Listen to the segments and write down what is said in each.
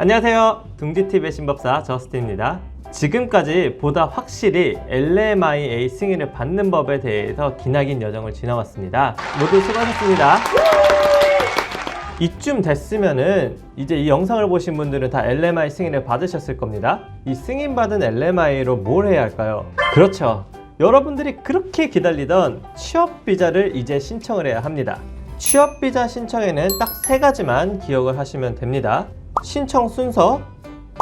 안녕하세요. 둥지TV의 신법사 저스틴입니다. 지금까지 보다 확실히 LMIA 승인을 받는 법에 대해서 기나긴 여정을 지나왔습니다. 모두 수고하셨습니다. 이쯤 됐으면은 이제 이 영상을 보신 분들은 다 LMI 승인을 받으셨을 겁니다. 이 승인받은 LMI로 뭘 해야 할까요? 그렇죠. 여러분들이 그렇게 기다리던 취업 비자를 이제 신청을 해야 합니다. 취업 비자 신청에는 딱 세 가지만 기억을 하시면 됩니다. 신청 순서,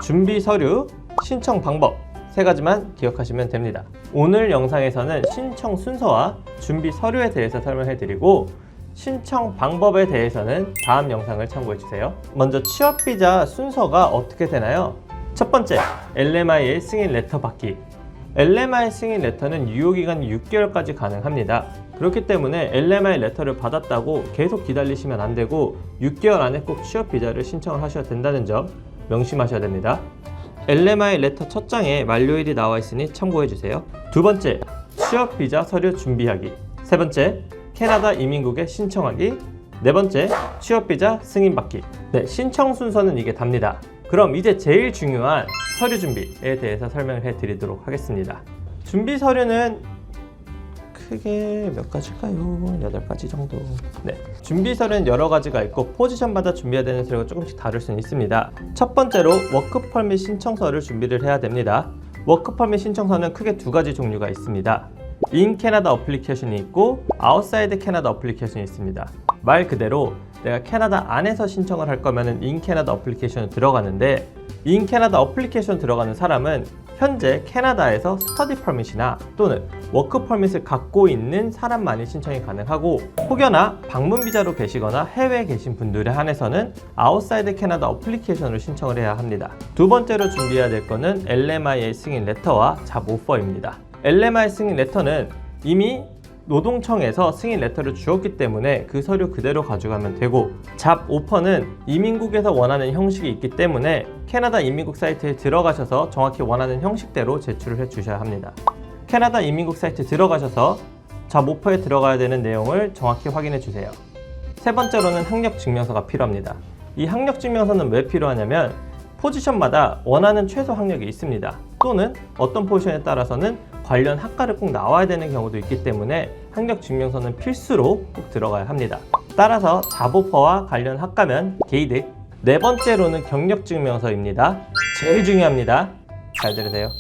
준비 서류, 신청 방법 세 가지만 기억하시면 됩니다. 오늘 영상에서는 신청 순서와 준비 서류에 대해서 설명해 드리고 신청 방법에 대해서는 다음 영상을 참고해 주세요. 먼저 취업 비자 순서가 어떻게 되나요? 첫 번째, LMI의 승인 레터 받기. LMI 승인 레터는 유효기간이 6개월까지 가능합니다. 그렇기 때문에 LMI 레터를 받았다고 계속 기다리시면 안 되고 6개월 안에 꼭 취업 비자를 신청을 하셔야 된다는 점 명심하셔야 됩니다. LMI 레터 첫 장에 만료일이 나와 있으니 참고해 주세요. 두 번째, 취업 비자 서류 준비하기. 세 번째, 캐나다 이민국에 신청하기. 네 번째, 취업 비자 승인 받기. 네, 신청 순서는 이게 답니다. 그럼 이제 제일 중요한 서류 준비에 대해서 설명을 해 드리도록 하겠습니다. 준비 서류는 크게 몇 가지일까요? 여덟 가지 정도. 네. 준비 서류는 여러 가지가 있고 포지션마다 준비해야 되는 서류가 조금씩 다를 수는 있습니다. 첫 번째로 워크 퍼밋 신청서를 준비를 해야 됩니다. 워크 퍼밋 신청서는 크게 두 가지 종류가 있습니다. 인 캐나다 어플리케이션이 있고 아웃사이드 캐나다 어플리케이션이 있습니다. 말 그대로 내가 캐나다 안에서 신청을 할 거면은 인 캐나다 어플리케이션을 들어가는데 인 캐나다 어플리케이션 들어가는 사람은 현재 캐나다에서 스터디 퍼밋이나 또는 워크 퍼밋을 갖고 있는 사람만이 신청이 가능하고 혹여나 방문 비자로 계시거나 해외에 계신 분들에 한해서는 아웃사이드 캐나다 어플리케이션을 신청을 해야 합니다. 두 번째로 준비해야 될 거는 LMIA 승인 레터와 잡 오퍼입니다. LMI 승인 레터는 이미 노동청에서 승인 레터를 주었기 때문에 그 서류 그대로 가져가면 되고 잡 오퍼는 이민국에서 원하는 형식이 있기 때문에 캐나다 이민국 사이트에 들어가셔서 정확히 원하는 형식대로 제출을 해 주셔야 합니다. 캐나다 이민국 사이트 들어가셔서 잡 오퍼에 들어가야 되는 내용을 정확히 확인해 주세요. 세 번째로는 학력 증명서가 필요합니다. 이 학력 증명서는 왜 필요하냐면 포지션마다 원하는 최소 학력이 있습니다. 또는 어떤 포지션에 따라서는 관련 학과를 꼭 나와야 되는 경우도 있기 때문에 학력 증명서는 필수로 꼭 들어가야 합니다. 따라서 자보퍼와 관련 학과면 게이득. 네 번째로는 경력 증명서입니다. 제일 중요합니다. 잘 들으세요.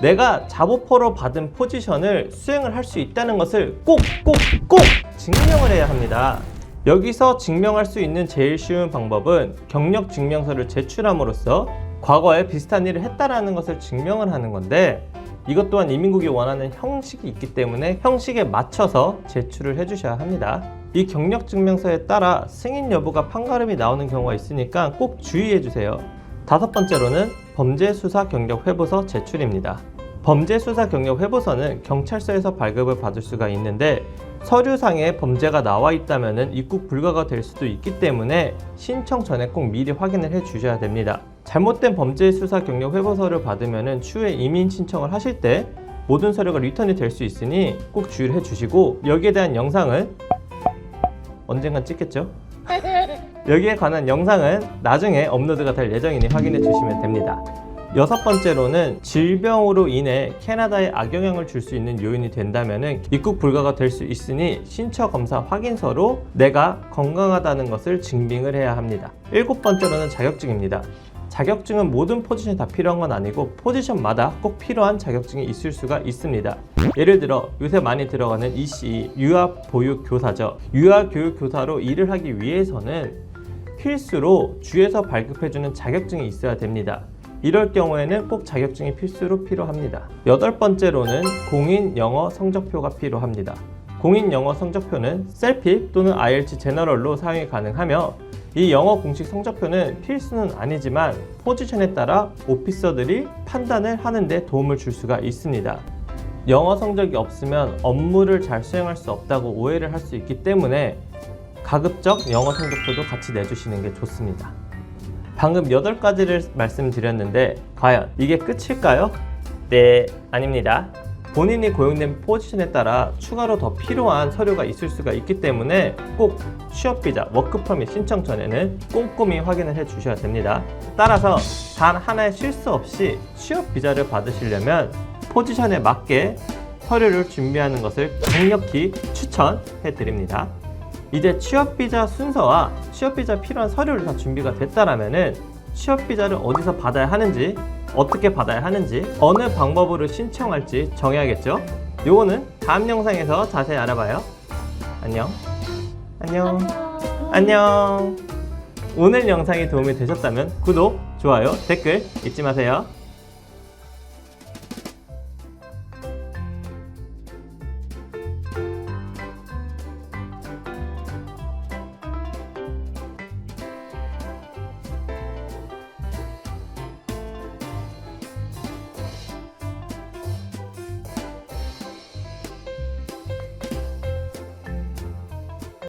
내가 자보퍼로 받은 포지션을 수행을 할 수 있다는 것을 꼭 꼭 꼭 증명을 해야 합니다. 여기서 증명할 수 있는 제일 쉬운 방법은 경력 증명서를 제출함으로써 과거에 비슷한 일을 했다라는 것을 증명을 하는 건데 이것 또한 이민국이 원하는 형식이 있기 때문에 형식에 맞춰서 제출을 해주셔야 합니다. 이 경력 증명서에 따라 승인 여부가 판가름이 나오는 경우가 있으니까 꼭 주의해 주세요. 다섯 번째로는 범죄 수사 경력 회보서 제출입니다. 범죄 수사 경력 회보서는 경찰서에서 발급을 받을 수가 있는데 서류상에 범죄가 나와 있다면 입국 불가가 될 수도 있기 때문에 신청 전에 꼭 미리 확인을 해 주셔야 됩니다. 잘못된 범죄 수사 경력 회보서를 받으면 추후에 이민 신청을 하실 때 모든 서류가 리턴이 될 수 있으니 꼭 주의를 해 주시고 여기에 대한 영상은 언젠간 찍겠죠? 여기에 관한 영상은 나중에 업로드가 될 예정이니 확인해 주시면 됩니다. 여섯 번째로는 질병으로 인해 캐나다에 악영향을 줄 수 있는 요인이 된다면 입국 불가가 될 수 있으니 신처 검사 확인서로 내가 건강하다는 것을 증빙을 해야 합니다. 일곱 번째로는 자격증입니다. 자격증은 모든 포지션에 다 필요한 건 아니고 포지션마다 꼭 필요한 자격증이 있을 수가 있습니다. 예를 들어 요새 많이 들어가는 EC 유학 보육 교사죠. 유학 교육 교사로 일을 하기 위해서는 필수로 주에서 발급해주는 자격증이 있어야 됩니다. 이럴 경우에는 꼭 자격증이 필수로 필요합니다. 여덟 번째로는 공인 영어 성적표가 필요합니다. 공인 영어 성적표는 셀픽 또는 IELTS 제너럴로 사용이 가능하며 이 영어 공식 성적표는 필수는 아니지만 포지션에 따라 오피서들이 판단을 하는데 도움을 줄 수가 있습니다. 영어 성적이 없으면 업무를 잘 수행할 수 없다고 오해를 할 수 있기 때문에 가급적 영어 성적표도 같이 내주시는 게 좋습니다. 방금 8가지를 말씀드렸는데 과연 이게 끝일까요? 네, 아닙니다. 본인이 고용된 포지션에 따라 추가로 더 필요한 서류가 있을 수가 있기 때문에 꼭 취업비자 워크퍼밋 신청 전에는 꼼꼼히 확인을 해 주셔야 됩니다. 따라서 단 하나의 실수 없이 취업비자를 받으시려면 포지션에 맞게 서류를 준비하는 것을 강력히 추천해 드립니다. 이제 취업비자 순서와 취업비자 필요한 서류를 다 준비가 됐다라면은 취업비자를 어디서 받아야 하는지 어떻게 받아야 하는지 어느 방법으로 신청할지 정해야겠죠? 요거는 다음 영상에서 자세히 알아봐요. 안녕. 안녕. 안녕. 오늘 영상이 도움이 되셨다면 구독, 좋아요, 댓글 잊지 마세요